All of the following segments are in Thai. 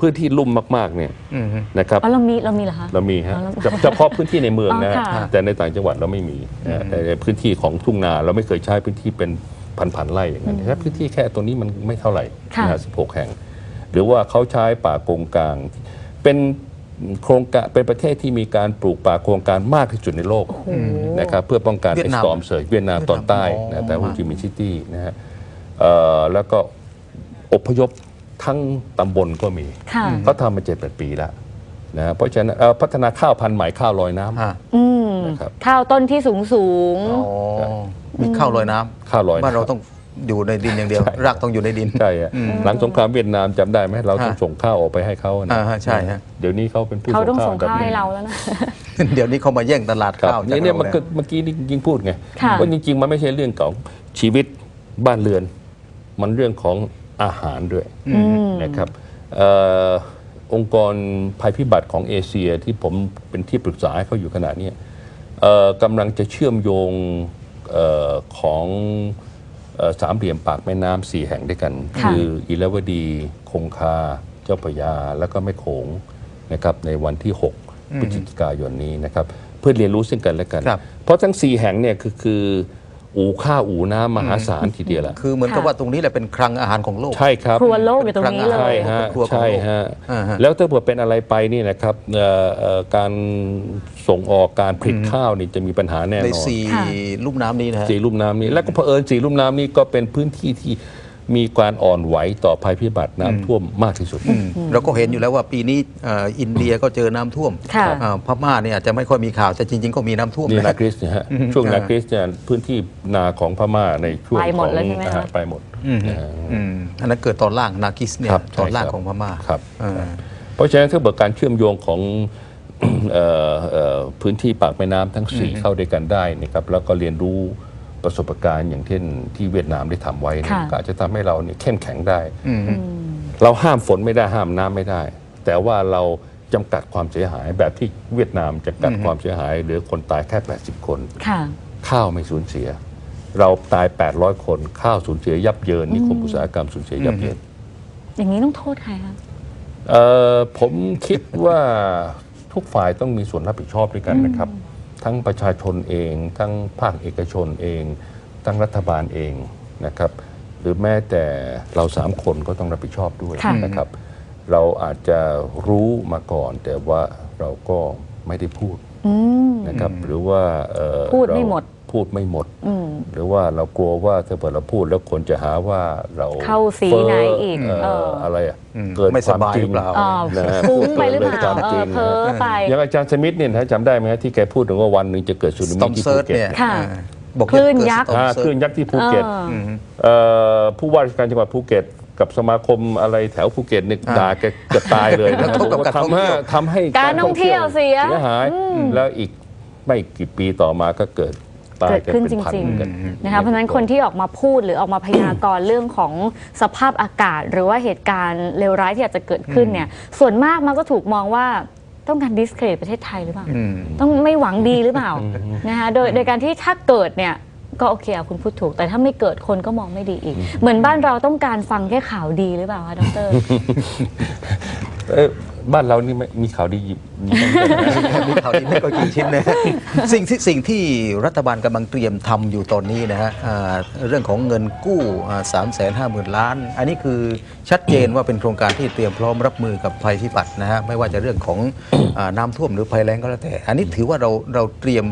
พื้นที่ลุ่มมากๆเนี่ยอืมนะครับอ๋อเรามีเรามีเหรอคะ เรามีฮะอ๋อเราเฉเฉพาะพื้นที่ในเมืองนะอ๋อค่ะ แต่ในต่างจังหวัดเราไม่มีนะแต่ในพื้นที่ของทุ่งนาเราไม่เคยใช้พื้นที่เป็นพันๆไร่อย่างนั้นแค่พื้นที่แค่ตัวนี้มันไม่เท่าไหร่ค่ะนะ16แห่ง หรือว่าเขาใช้ป่าโกงกลาง เป็นโครงการเป็นประเทศที่มีการปลูกป่าโครงการมากที่สุดในโลกโอ้โหนะครับเพื่อป้องกันเวียไอ้ดนามสตอมเซอร์เวียดนามตอนใต้อ๋อนะแต่โฮจิมินห์ซิตี้นะฮะเอ่อแล้วก็อพยพ ทั้งตำบลก็มีค่ะเขาทำมาเจ็ดแปดปีแล้วนะฮะเพราะฉะนั้นเอ่อพัฒนาข้าวพันธุ์ใหม่ข้าวลอยน้ำ ฮะอืมนะครับ ข้าวต้นที่สูงสูงอ๋อมีข้าวลอยน้ำข้าวลอยน้ำบ้านเราต้องอยู่ในดินอย่างเดียวรากต้องอยู่ในดิน ใช่ฮะหลังสงครามเวียดนามจำได้ไหมเราต้องฮะส่งข้าวออกไปให้เขานะอ่าฮะใช่ฮะ เดี๋ยวนี้เขาเป็นผู้เขาต้องส่งอันดับข้าวนึ่ให้เราแล้วนะ เดี๋ยวนี้เขามาแย่งตลาดครับข้าวจากเนี่ยเนี่ยเรามันแล้วก็เมื่อกี้นี่ยิงพูดไงค่ะ ว่าจริงๆมันไม่ใช่เรื่องของชีวิตบ้านเรือน มันเรื่องของ อาหารด้วยอืมนะครับเอ่อองค์กรภัยพิบัติของเอเชียที่ผมเป็นที่ปรึกษาให้เขาอยู่ขณะเนี้ยเอ่อกำลังจะเชื่อมโยงเออของเอ่อสามเหลี่ยมปากแม่น้ำสี่แห่งด้วยกันค่ะออิเลวดีคงคา เจ้าพระยา แล้วก็แม่โขงนะครับในวันที่ 6 พฤศจิกายนนี้นะครับ เพื่อเรียนรู้ซึ่งกันและกันครับเพราะทั้งสี่แห่งเนี่ยคือคือ อู่ข้าวอู่น้ำมหาศาลทีเดียวละคือเหมือนกับค่ะว่าตรงนี้แหละเป็นคลังอาหารของโลก ใช่ครับครัวโลกอยู่ตรงนี้เลใช่ยฮะครัวของโลกใช่ฮะอ่าฮะแล้วถ้าเผื่อเป็นอะไรไปนี่นะครับเอ่อเอ่อการส่งออกการผลิตข้าวนี่จะมีปัญหาแน่ในนอนสี่ค่ะลุ่มน้ำนี้นะฮะสีลุ่มน้ำนี้แล้วก็เผอิญสีลุ่มน้ำนี้ก็เป็นพื้นที่ที่ มีการอ่อนไหวต่อภัยพิบัติน้ำท่วมมากที่สุดอืมเราก็เห็นอยู่แล้วว่าปีนี้เอ่ออินเดียก็เจอน้ำท่วมค่ะ อ่าพม่าเนี่ยอาจจะไม่ค่อยมีข่าวแต่จริง ๆ ก็มีน้ำท่วมนี่นะ นาคริสเนี่ยฮะช่วงนาคริสเนี่ยพื้นที่นาของพม่าในช่วงไปหมขดองแล้วใช่ไหมคะ อ่าไปหมดนะฮะ อืมอันนั้นเกิดตอนล่างนาคิสเนี่ยครับตอนล่างใช่ครับของพม่าครับอ่าเพราะฉะนั้นถ้าเกิดการเชื่อมโยงของ เอ่อเอ่อพื้นที่ปากแม่น้ำทั้งสี่เข้าด้วยกันได้นะครับแล้วก็เรียนรู้ ประสบการณ์อย่างเช่นที่เวียดนามได้ทำไว้เนี่ยค่ะก็อาจจะทำให้เราเนี่ยเข้มแข็งได้อืมเราห้ามฝนไม่ได้ห้ามน้ำไม่ได้ แต่ว่าเราจำกัดความเสียหายแบบที่เวียดนามจำกัดความเสียหายเหลือคนตายแค่ 80 คนค่ะข้าวไม่สูญเสีย เราตาย 800 คนข้าวสูญเสียยับเยินนิคมอุตสาหกรรมสูญเสียยับเยิน อย่างนี้ต้องโทษใครคะเอ่อผมคิดว่าทุกฝ่ายต้องมีส่วนรับผิดชอบด้วยกันนะครับ ทั้งประชาชนเอง ทั้งภาคเอกชนเอง ทั้งรัฐบาลเองนะครับ หรือแม้แต่เราสามคนก็ต้องรับผิดชอบด้วยค่ะ นะครับ เราอาจจะรู้มาก่อน แต่ว่าเราก็ไม่ได้พูดอืมนะครับ หรือว่าเอ่อพูดไม่เราหมด พูดไม่หมดอืมหรือว่าเรากลัวว่าถ้าเกิดเราพูดแล้วคนจะหาว่าเราเข้าสีไหนอีกเเออออะไรอะอืมเกินไม่คสวามบายจริหงรือเปล่าอ่านะฮะฟุ้งไปหรือเปกินล่าความเอจริองเพ้อไปอย่างอาจารย์สมิธเนี่ยนะจำได้ไหมฮะที่แกพูดถึงว่าวันหนึ่งจะเกิดสึนาสมิตอมที่เซิภูร์ชเก็ตเนี่ยค่ะอ่าบอกคลื่นยักษ์เกิดอ่า storm คลื่น surge ยักษ์ที่ภูเก็ตเอออเอ่อผู้ว่าราชการจังหวัดภูเก็ตกับสมาคมอะไรแถวภูเก็ตเนี่ยอ่าด่าแกเกือบตายเลยนะกระทบกับการท่องทำให้เที่ยวทำให้การท่องเที่ยวเสียเสียหายแล้วอีกไม่กี่ปีต่อมาก็เกิด ตายเกิดขึ้นเป็จพัริงเหมือกัๆนะคะเพราะฉะนั้นคนที่ออกมาพูดหรือออกมาพยากรณ์เรื่องของสภาพอากาศ หรือว่าเหตุการณ์เลวร้ายที่อาจจะเกิดขึ้นเนี่ยส่วนมากมันก็ถูกมองว่าต้องการดิสเครดประเทศไทยหรือเปล่าอืมต้องไม่หวังดีหรือเปล่านะคะโดยโดยการที่ถ้าเกิดเนี่ยก็โอเคอะคุณพูดถูก แต่ถ้าไม่เกิดคนก็มองไม่ดีอีก เหมือนบ้านเราต้องการฟังแค่ข่าวดีหรือเปล่าคะดรเอ้ย บ้านเรานี่ไม่มีข่าวดีมีบ้างไหม มีข่าวดีไม่ก็กี่ชิ้นนะสิ่งที่สิ่งที่รัฐบาลกำลังเตรียมทำอยู่ตอนนี้นะฮะอ่าเรื่องของเงินกู้สามแสนห้าหมื่นล้าน อันนี้คือชัดเจนว่าเป็นโครงการที่เตรียมพร้อมรับมือกับภัยพิบัตินะฮะไม่ว่าจะเรื่องของอาน้ำท่วมหรือภัยแล้งก็แล้วแต่ อันนี้ถือว่าเราเราเตรียม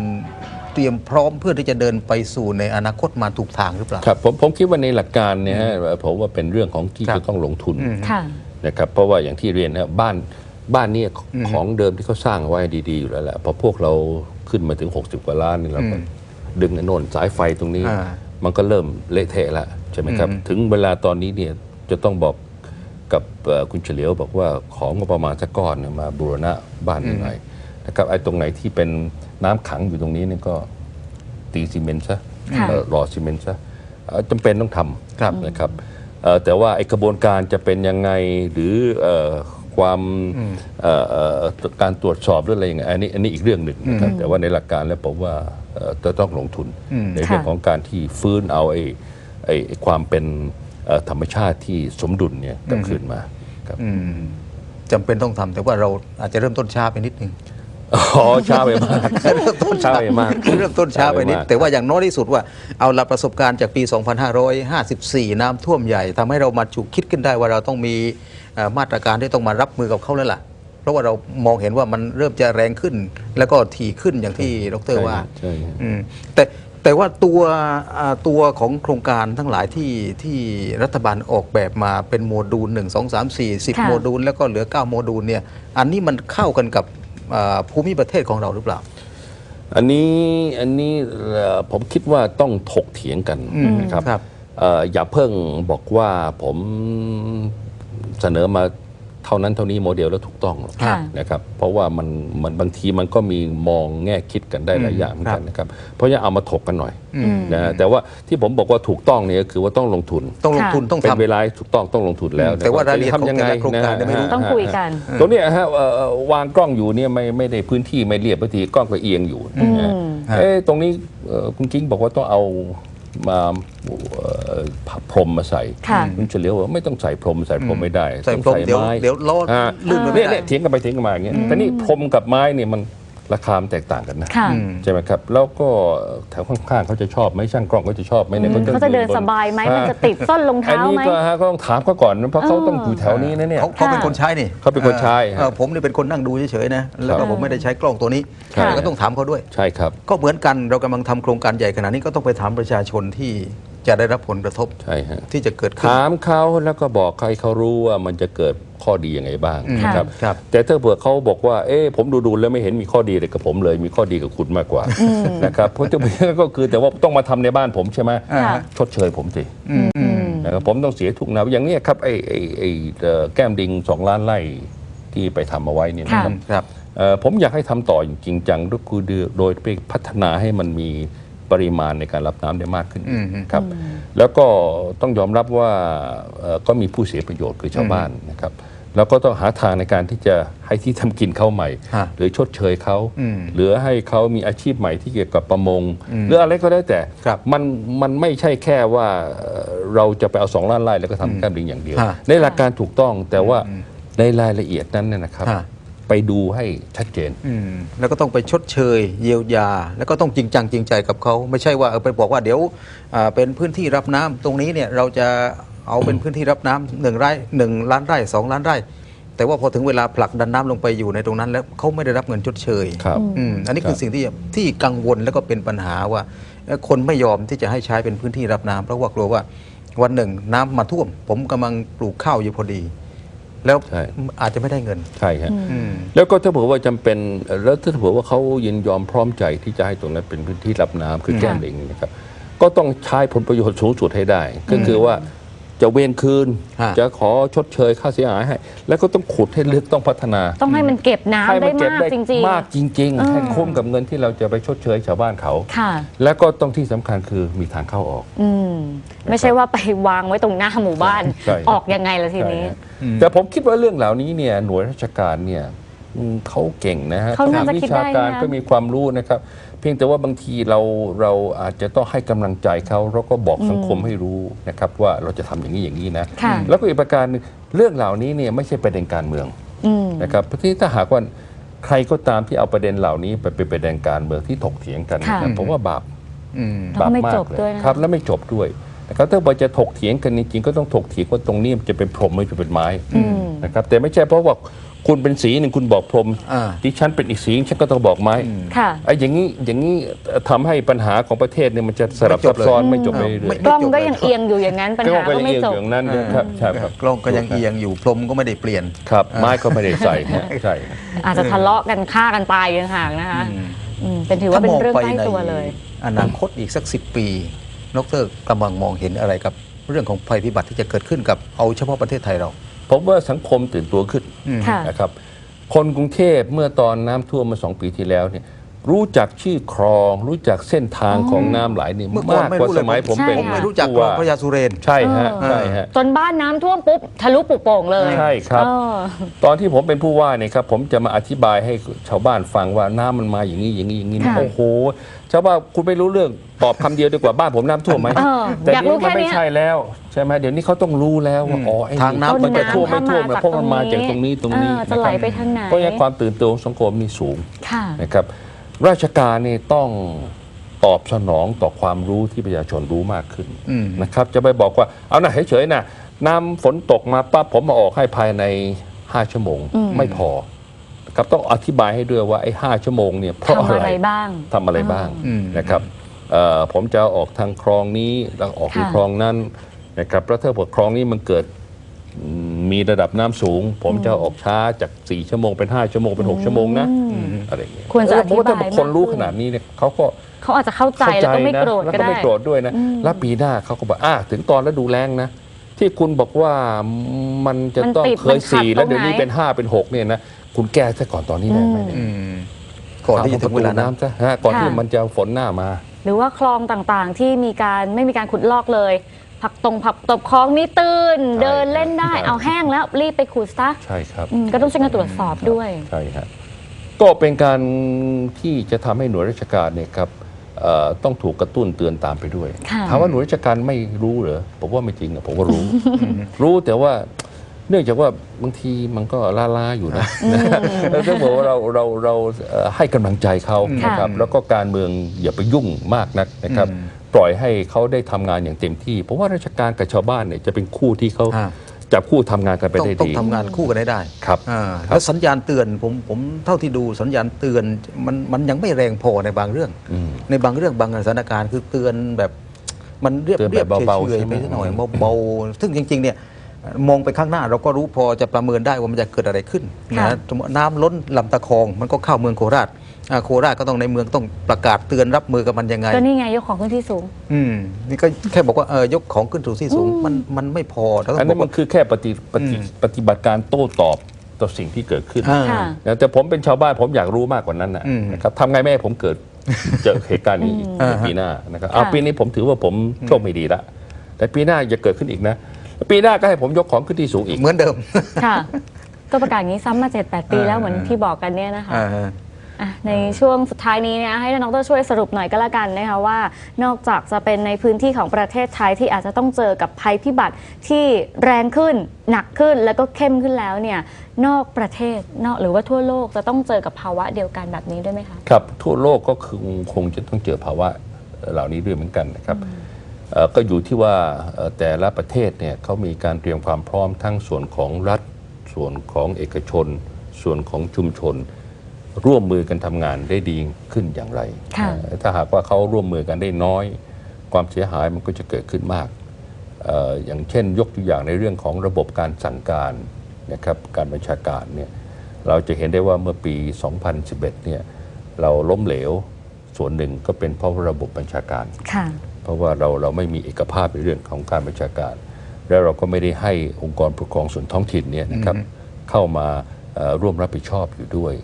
เตรียมพร้อมเพื่อที่จะเดินไปสู่ในอนาคตมาถูกทางหรือเปล่า ครับผมผมคิดว่าในหลักการเนี่ยฮะผมว่าเป็นเรื่องของที่ครับ จะต้องลงทุนค่ะ นะครับเพราะว่าอย่างที่เรียนนะบ้าน บ้านเนี่ยของเดิมที่เขาสร้างเอาไว้ดีๆอยู่แล้วแหละพอพวกเราขึ้นมาถึง 60 กว่าล้านนี่เราก็ดึงไอ้โน่นสายไฟตรงนี้อ่ามันก็เริ่มเละเทะแล้วใช่ไหมครับ ถึงเวลาตอนนี้เนี่ยจะต้องบอกกับเอ่อคุณเฉลียวบอกว่าของงบประมาณสักก้อนเนี่ยมาบูรณะบ้านหน่อยนะครับไอ้ตรงไหนที่เป็นน้ำขังอยู่ตรงนี้เนี่ยก็ตีซีเมนต์ซะค่ะเอ่อหล่อซีเมนต์ซะเอ่อจำเป็นต้องทครับำนะครับเอ่อแต่ว่าไอ้กระบวนการจะเป็นยังไงหรือเอ่อ ความเอ่อเอ่อการตรวจสอบหรืออะไรยังไงอันนี้อันนี้อีกเรื่องหนึ่งนะครับแต่ว่าในหลักการแล้วผมว่าเอ่อจะต้องลงทุนในเรื่องค่ะของการที่ฟื้นเอาไอ้ไอ้ความเป็นเอ่อธรรมชาติที่สมดุลเนี่ยกลับคืนมาครับอืมจำเป็นต้องทำแต่ว่าเราอาจจะเริ่มต้นช้าไปนิดนึง อ๋อช้าไปมาก เริ่มต้นช้าไปมากเริ่มต้นช้าไปนิดช้าไปมากแต่ว่าอย่างน้อยที่สุดว่าเอาละประสบการณ์จากปี 2554 น้ำท่วมใหญ่ทำให้เรามาจุกคิดขึ้นได้ว่าเราต้องมีเอ่อมาตรการที่ต้องมารับมือกับเขาแล้วล่ะ เพราะว่าเรามองเห็นว่ามันเริ่มจะแรงขึ้น แล้วก็ถี่ขึ้นอย่างที่ดรว่า ใช่ใช่อืมแต่แต่ว่าตัวอ่าตัวของโครงการทั้งหลายที่ที่รัฐบาลออกแบบมาเป็นโมดูล 1 2 3 4 10 ค่ะ โมดูล แล้วก็เหลือ 9 โมดูลเนี่ยอันนี้มันเข้ากันกับอ่า ภูมิประเทศของเราหรือเปล่า อันนี้อันนี้เอ่อผมคิดว่าต้องถกเถียงกันอืมนะครับครับเอ่ออย่าเพิ่งบอกว่าผมเสนอมา เท่านั้นเท่านี้โมเดลแล้วถูกต้องหรอกค่ะนะครับเพราะว่ามันมันบางทีมันก็มีมองแง่คิดกันได้หลายอย่างเหมือนกันนะครับเพราะฉะนั้นเอามาถกกันหน่อยนะฮะแต่ว่าที่ผมบอกว่าถูกต้องเนี่ยก็คือว่าต้องลงทุนต้องลงทุนต้องเป็นทำเวลาถูกต้องต้องลงทุนแล้ว แต่ว่ารายละเอียดทำยังไงของแต่ละโครงการเนี่ยไม่รู้ะฮะต้องคุยกันตรงเนี้ยฮะเอ่อเอ่อวางกล้องอยู่เนี่ยไม่ไม่ได้พื้นที่ไม่เรียบบางทีกล้องก็เอียงอยู่นะฮะอืมเอ๊ะตรงนี้เอ่อคุณกิ้งบอกว่าต้องเอา มาเอ่อพรมมาใส่ค่ะคุณเฉลียวบอกว่าไม่ต้องใส่พรมใส่พรมไม่ได้ใส่ต้องพรมเดี๋ยวไม้เดี๋ยวล้อฮะลื่นไปไม่เนี่ยได้เนี่ยเถียงกันไปเถียงกันมาอย่างเงี้ยแต่นี่พรมกับไม้เนี่ยมัน ราคามันแตกต่างกันนะค่ะใช่ไหมครับ แล้วก็แถวข้างๆเขาจะชอบไหมช่างกล้องเขาจะชอบไหมเนี่ยอืมเขาจะเดินสบายไหมมันจะติดส้นรองอันเท้านี้ไหมก็ฮะก็ต้องถามเขาก่อนนะเพราะเขาต้องอยู่แถวนี้นะเนี่ยเขาเขาเป็นคนใช้นี่เขาเป็นคนใช้เออผมนี่เป็นคนนั่งดูเฉยๆนะแล้วก็ผมไม่ได้ใช้กล้องตัวนี้ค่ะก็ต้องถามเขาด้วยใช่ครับ ก็เหมือนกันเรากำลังทำโครงการใหญ่ขนาดนี้ก็ต้องไปถามประชาชนที่ จะได้รับผลกระทบใช่ฮะที่จะเกิดขึ้น ถามเขาแล้วก็บอกให้เขารู้ว่ามันจะเกิดข้อดียังไงบ้างอืมนะครับ ครับ แต่ถ้าเผื่อเขาบอกว่า เอ๊ะผมดูดูๆแล้วไม่เห็นมีข้อดีเลยกับผมเลย มีข้อดีกับคุณมากกว่านะครับเพราะจะก็คือแต่ว่าต้องมาทำในบ้านผมใช่ไหมอ่าค่ะ ชดเชยผมสิอืมอืม นะครับผมต้องเสียทุกนาอย่างเนี้ยครับไอ้ไอ้ไอ้เอ่อแก้มดิงสองล้านไร่ที่ไปทำเอาไว้เนี่ยนะครับ ครับ เอ่อผมอยากให้ทำต่ออย่างจริงจังก็คือโดยไปพัฒนาให้มันมี ปริมาณในการรับน้ำได้มากขึ้นอืมครับแล้วก็ต้องยอมรับว่าเอ่อก็มีผู้เสียประโยชน์คือชาวบ้านนะครับแล้วก็ต้องหาทางในการที่จะให้ที่ทำกินเขาใหม่ฮะหรือชดเชยเขาอืมหรือให้เขามีอาชีพใหม่ที่เกี่ยวกับประมง หรืออะไรก็ได้แต่ครับมันมันไม่ใช่แค่ว่าเอ่อเราจะไปเอาสองล้านไร่แล้วก็ทำแก้มลิงอย่างเดียวฮะในหลักการถูกต้องแต่ว่าในรายละเอียดนั้นเนี่ยนะครับฮะ ไปดูให้ชัดเจน อืมแล้วก็ต้องไปชดเชย เยียวยา แล้วก็ต้องจริงจังจริงใจกับเขาไม่ใช่ว่าเออไปบอกว่าเดี๋ยวอ่าเป็นพื้นที่รับน้ำตรงนี้เนี่ยเราจะเอาเป็นพื้นที่รับน้ำหนึ่งไร่หนึ่งล้านไร่สองล้านไร่ แต่ว่าพอถึงเวลาผลักดันน้ำลงไปอยู่ในตรงนั้น แล้วเขาไม่ได้รับเงินชดเชยครับอืมอันนี้คือครับ สิ่งที่ที่กังวลแล้วก็เป็นปัญหาว่าเอ่อคนไม่ยอมที่จะให้ใช้เป็นพื้นที่รับน้ำเพราะว่ากลัวว่าวันหนึ่งน้ำมาท่วม ผมกำลังปลูกข้าวอยู่พอดี แล้วใช่ อาจจะไม่ได้เงิน ใช่ครับอืม แล้วก็ถ้าเผื่อว่าจำเป็นเอ่อแล้วถ้าเผื่อว่าเขายินยอมพร้อมใจที่จะให้ตรงนั้นเป็นพื้นที่รับน้ำคือแก้มลิงนะครับ ก็ต้องใช้ผลประโยชน์สูงสุดให้ได้ ก็คือว่า จะเวนคืน ฮะ จะขอชดเชยค่าเสียหายให้ แล้วก็ต้องขุดให้ลึกต้องพัฒนาต้องให้มันเก็บน้ำให้ได้เก็บมากจริง มากจริง ๆ ให้คุ้มกับเงินที่เราจะไปชดเชยชาวบ้านเขา ๆ ค่ะ แล้วก็ต้องที่สำคัญคือมีทางเข้าออก อืม ไม่ใช่ว่าไปวางไว้ตรงหน้าหมู่บ้าน ใช่ออกยังไงล่ะทีนี้ ใช่ฮะแต่ผมคิดว่าเรื่องเหล่านี้เนี่ยหน่วยราชการเนี่ยอืมเขาเก่งนะฮะเขาน่าจะมีคิดวิชาได้การนะก็มีความรู้นะครับเพียงแต่ว่าบางทีเราเราอาจจะต้องให้กำลังใจเขาแล้วก็บอกสังคมให้รู้นะครับว่าเราจะทำอย่างนี้อย่างนี้นะค่ะแล้วก็อีกประการหนึ่งเรื่องเหล่านี้เนี่ยไม่ใช่ประเด็นการเมืองอืมนะครับเพราะที่ถ้าหากว่าใครก็ตามที่เอาประเด็นเหล่านี้ไปเป็นประเด็นการเมืองที่ถกเถียงกันนะครับค่ะผมว่าบาปอืมแล้วก็ไม่บาปมากจบเลด้วยยนะครับแล้วไม่จบด้วยนะครับถ้าว่าจะถกเถียงกันจริงๆก็ต้องถกเถียงว่าตรงนี้มันจะเป็นพรหมไม่จะเป็นไม้นะครับแต่ไม่ใช่เพราะว่า คุณเป็นสีหนึ่งคุณบอกพรหมอ่า ดิฉันเป็นอีกสีฉันก็ต้องบอกไม้ค่ะ ไอ้อย่างนี้อย่างนี้ทำให้ปัญหาของประเทศเนี่ยมันจะสลับไม่จซับบเลยซ้อนไม่จบไปอืมเรื่ไม่อยกล้องก็ยังเอียงอยู่อย่างนั้นปัญๆก็หาก็ก็ยังไม่เอียงจบ อย่างนั้นครับใช่ครับกล้องก็ยังเอียงอยู่พรมก็ไม่ได้เปลี่ยน ครับ ไม้ก็ไม่ได้ใส่ฮะใช่ อาจจะทะเลาะกันฆ่ากันตายกันห่างนะคะอืมเป็นถือว่าเป็นเรื่องใกล้ตัวเลย อนาคตอีกสักสิปีดรกำลังมองเห็นอะไรกับเรื่องของภัยพิบัติที่จะเกิดขึ้นกับเอาเฉพาะประเทศไทยเรา ผมว่าสังคมตื่นตัวขึ้นค่ะนะครับ คนกรุงเทพเมื่อตอนน้ำท่วมมาสองปีที่แล้วเนี่ย รู้จักชื่อคลอง รู้จักเส้นทางของน้ำไหลนี่เมื่อก่อนมากไม่กว่ารู้สเลยมัยผมเป็นผมไม่รู้จักผู้คลองว่าพระยาสุเรนใช่ฮะเออใช่ฮะจนบ้านน้ำท่วมปุ๊บทะลุปุโป่งเลยใช่ครับ เออ ตอนที่ผมเป็นผู้ว่าเนี่ยครับผมจะมาอธิบายให้ชาวบ้านฟังว่าน้ำมันมาอย่างนี้อย่างนี้อย่างนี้ค่ะ โอ้โหชาวบ้านคุณไม่รู้เรื่องตอบคำเดียวดีกว่าบ้านผมน้ำท่วมไหมเออแต่อยากรู้นี่มันแค่ไม่เนี้ย ใช่แล้วใช่ไหมเดี๋ยวนี้เขาต้องรู้แล้วว่าอ๋อไอ้ทางน้ำ มันจะท่วมไม่ท่วมต้นน้ำนะเพราะมันมาจากตรงนี้ตรงนี้เออจะไหลไปทางไหน เพราะงั้นความตื่นตัวของสังคมนี่สูง ค่ะ นะครับ ราชการนี่ต้องตอบสนองต่อความรู้ที่ประชาชนรู้มากขึ้นอืมนะครับ จะไปบอกว่าเอานะเฉยๆนะน้ำฝนตกมาปั๊บผมมาออกให้ภายใน5ชั่วโมงอืมไม่พอนะครับต้องอธิบายให้ด้วยว่าไอ้หชั่วโมงเนี่ยเพราะทำอะอะไรไรบ้างทำอะไรบ้างอืมนะครับเอ่อผมจะออกทางคลองนี้แล้วออกที่ค่ะคลองนั้นนะครับแล้วถ้าเกิดคลองนี้มันเกิดอืมมีระดับน้ำสูง ผมจะออกช้าจาก 4 ชั่วโมงเป็น 5 ชั่วโมงเป็น 6 ชั่วโมงนะ อะไรอย่างเงี้ยควรจะอธิบายเพราว่าถ้าคนรู้มากขึ้ขนนาดนี้เนี่ยเขาก็เขาอาจจะเข้าใจแล้วก็ไม่โกรธแล้วก็ก็ได้ไม่โกรธด้วยนะ แล้วปีหน้าเขาก็บอกอะถึงตอนฤดูแล้งนะที่คุณบอกว่ามันจะมันต้องติดเคยมันขัดสี่ตรงแล้วเดี๋ยวนี้ไหนเป็นห้าเป็นหกเนี่ยนะคุณแก้ซะก่อนตอนนี้ได้ไหมเนี่ยอืมก่อนที่จะถึงเวลาทำประตูนั้นน้ำซะฮะก่อนที่ค่ะมันจะฝนหน้ามา หรือว่าคลองต่างๆ ที่มีการไม่มีการขุดลอกเลย ผักตรงผักตบคลองนี่ตื้นใช่เดินเล่นได้ใช่เอาแห้งแล้วรีบไปขุดซะใช่ครับอืมก็ต้องช่วยกันตรวจสอบด้วยใช่ฮะ ก็เป็นการที่จะทำให้หน่วยราชการเนี่ยครับเอ่อต้องถูกกระตุ้นเตือนตามไปด้วยค่ะ ถามว่าหน่วยราชการไม่รู้เหรอผมว่าไม่จริงอะผมก็รู้ รู้แต่ว่าเนื่องจากว่าบางทีมันก็ล่าๆอยู่นะแล้วก็บอกว่าเราเราเราเอ่อให้กำลังใจเขาค่ะ นะครับแล้วก็การเมืองอย่าไปยุ่งมากนักนะครับปล่อยให้เขาได้ทำงานอย่างเต็มที่ เพราะว่าราชการกับชาวบ้านเนี่ยจะเป็นคู่ที่เขาอ่า จับคู่ทำงานกันไปต้องได้ต้องดีทำงานคู่กันได้ได้ครับอ่าครับแล้วสัญญาณเตือนผมผมเท่าที่ดูสัญญาณเตือนมันมันยังไม่แรงพอในบางเรื่องอืมในบางเรื่องบางสถานการณ์คือเตือนแบบมันเรียบเตือนเรียบแบบเบาๆเฉยใช่ๆไหไปมหน่อยเบาๆซึ่งจริง ๆ เนี่ยมองไปข้างหน้าเราก็รู้พอจะประเมินได้ว่ามันจะเกิดอะไรขึ้นค่ะนะสมมุติน้ำล้นลำตะคองมันก็เข้าเมืองโคราช อ่าโคราชก็ต้องในเมืองต้องประกาศเตือนรับมือกับมันยังไง ก็นี่ไงยกของขึ้นที่สูง อืมนี่ก็แค่บอกว่าเออยกของขึ้นสู่ที่สูงมันมันไม่พอเราต้อัอนงบนั้อกนมัว่า นคือแค่ปฏิปฏิอืมปฏิบัติการโต้ตอบต่อสิ่งที่เกิดขึ้นอ่าค่ะ นะแต่ผมเป็นชาวบ้านผมอยากรู้มากกว่านั้นนะอืมนะครับทำไงไม่ให้ผมเกิด เจอเหตุการณ์นี้อีกอ่าในฮะปีหน้านะครับเอาค่ะ ปีนี้ผมถือว่าผมโชคไม่ดีละแต่ปีหน้าอย่าเกิดขึ้นอีกนะ ปีหน้าก็ให้ผมยกของขึ้นที่สูงอีก เหมือนเดิม ค่ะ ก็ประกาศอย่างนี้ซ้ำมา7 8ปีแล้วอ่าเหมือนที่บอกกันเนี่ยนะคะ อ่า อะในช่วงสุดท้ายนี้เนี่ยให้น้องเตอร์ช่วยสรุปหน่อยก็แล้วกันนะคะว่า นอกจากจะเป็นในพื้นที่ของประเทศไทยที่อาจจะต้องเจอกับภัยพิบัติที่แรงขึ้น หนักขึ้นแล้วก็เข้มขึ้นแล้วเนี่ยนอกประเทศนอกหรือว่าทั่วโลกจะต้องเจอกับภาวะเดียวกันแบบนี้ด้วยไหมคะครับทั่วโลกก็คือคงจะต้องเจอภาวะเหล่านี้ด้วยเหมือนกันนะครับเอ่อก็อยู่ที่ว่าเอ่อแต่ละประเทศเนี่ยเขามีการเตรียมความพร้อมทั้งส่วนของรัฐส่วนของเอกชน ส่วนของชุมชน ร่วมมือกันทำงานได้ดีขึ้นอย่างไร ค่ะเอ่อถ้าหากว่าเขาร่วมมือกันได้น้อย ความเสียหายมันก็จะเกิดขึ้นมากเอ่ออย่างเช่น ยกตัวอย่างในเรื่องของระบบการสั่งการนะครับการบัญชาการเนี่ยเราจะเห็นได้ว่าเมื่อปี 2011เนี่ยเราล้มเหลวส่วนหนึ่งก็เป็นเพราะระบบบัญชาการ ค่ะ เพราะว่าเราเราไม่มีเอกภาพในเรื่องของการบัญชาการ แล้วเราก็ไม่ได้ให้องค์กรปกครองส่วนท้องถิ่นเนี่ยนะครับเข้ามาเอ่อร่วมรับผิดชอบอยู่ด้วย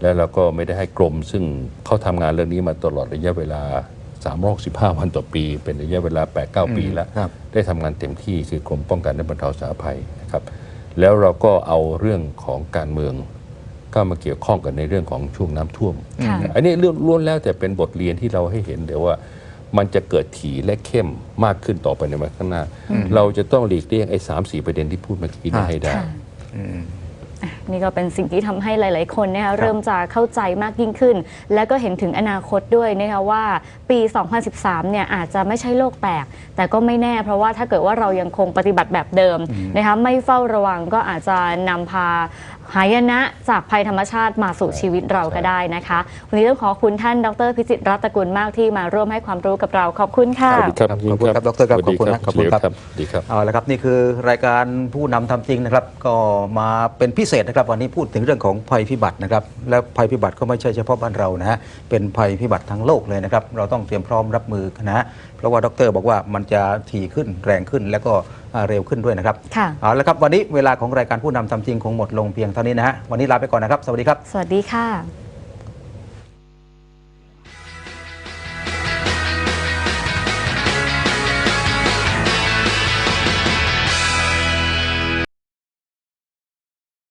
แล้วเราก็ไม่ได้ให้กรม ซึ่งเขาทำงานเรื่องนี้มาตลอดระยะเวลา365วันต่อปี เป็นระยะเวลา 8-9 ปีแล้ว ครับ ได้ทำงานเต็มที่คือกรมป้องกันและบรรเทาสาธารณภัยนะครับ แล้วเราก็เอาเรื่องของการเมืองเข้ามาเกี่ยวข้องกันในเรื่องของช่วงน้ำท่วม ค่ะ อันนี้เรื่องล้วนแล้วแต่เป็นบทเรียนที่เราให้เห็นเดี๋ยวว่า มันจะเกิดถี่และเข้มมากขึ้นต่อไปในวันข้างหน้า เราจะต้องหลีกเลี่ยงไอ้สามสี่ประเด็นที่พูดเมื่อกี้นี้ค่ะให้ได้ค่ะอะนี่ก็เป็นสิ่งที่ทำให้หลาย ๆ คนนะคะเริ่มจะเข้าใจมากยิ่งขึ้น และก็เห็นถึงอนาคตด้วยนะคะว่าปี 2013 เนี่ยอาจจะไม่ใช่โลกแตก แต่ก็ไม่แน่เพราะว่าถ้าเกิดว่าเรายังคงปฏิบัติแบบเดิมนะคะไม่เฝ้าระวังก็อาจจะนำพาหายนะจากภัยธรรมชาติมาสู่ชีวิตเราก็ได้นะคะ วันนี้ต้องขอบคุณท่านดรพิจิตรรัตนกุลมากที่มาร่วมให้ความรู้กับเราขอบคุณค่ะสวัสดีครับขอบคุณครับดรครับสวัสดีขอบคุณนะขอบคุณครับสวัสดีครับเอาละครับนี่คือรายการผู้นำทำจริงนะครับ ก็มาเป็นพิเศษนะครับวันนี้พูดถึงเรื่องของภัยพิบัตินะครับและภัยพิบัติก็ไม่ใช่เฉพาะบ้านเรานะฮะเป็นภัยพิบัติทั้งโลกเลยนะครับเราต้องเตรียมพร้อมรับมือนะฮะเพราะว่าดรบอกว่ามันจะถี่ขึ้นแรงขึ้นแล้วก็อ่าเร็วขึ้นด้วยนะครับค่ะเอาละครับวันนี้เวลาของรายการผู้นำทำจริงคงหมดลงเพียงเท่านี้นะฮะวันนี้ลาไปก่อนนะครับ สวัสดีครับ สวัสดีค่ะ